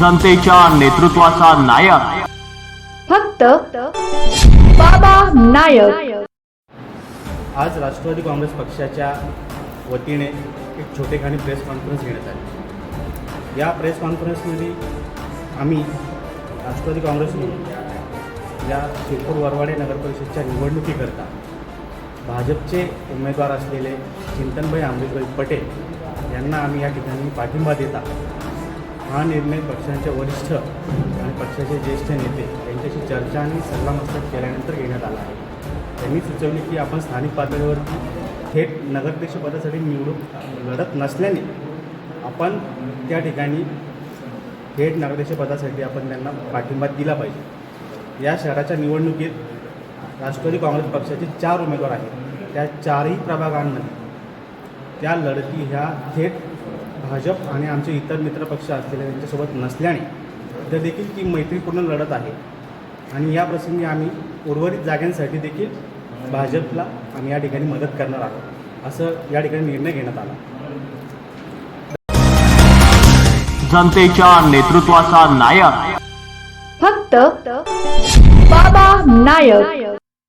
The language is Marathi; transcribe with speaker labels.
Speaker 1: जनतेच्या नेतृत्वाचा नायक.
Speaker 2: फक्त बाबा नायक.
Speaker 3: आज राष्ट्रवादी काँग्रेस पक्षाच्या वतीने एक छोटेखानी प्रेस कॉन्फरन्स घेण्यात आली. या प्रेस कॉन्फरन्समध्ये आम्ही राष्ट्रवादी काँग्रेस म्हणून या शिरपूर वरवाडे नगरपरिषदच्या निवडणुकीकरता भाजपचे उमेदवार असलेले चिंतनभाई आंबेडकर पटेल यांना आम्ही या ठिकाणी पाठिंबा देता. हा निर्णय पक्षांच्या वरिष्ठ आणि पक्षाचे ज्येष्ठ नेते यांच्याशी चर्चा आणि सल्लामसलत केल्यानंतर घेण्यात आला आहे. त्यांनी सुचवले की आपण स्थानिक पातळीवरती थेट नगराध्यक्षपदासाठी निवडून लढत नसल्याने आपण त्या ठिकाणी थेट नगराध्यक्षपदासाठी आपण त्यांना पाठिंबा दिला पाहिजे. या शहराच्या निवडणुकीत राष्ट्रवादी काँग्रेस पक्षाचे चार उमेदवार आहेत. त्या चारही प्रभागांमध्ये त्या लढती ह्या थेट भाजप आणि आमचे इतर मित्रपक्ष असलेले त्यांच्यासोबत नसल्याने तर देखील ती मैत्रीपूर्ण लढत आहे. आणि या प्रसंगी आम्ही उर्वरित जागांसाठी देखील भाजपला आम्ही या ठिकाणी मदत करणार आहोत. असं या ठिकाणी निर्णय घेण्यात आला.
Speaker 1: जनतेच्या नेतृत्वाचा नायक.
Speaker 2: फक्त बाबा नायक.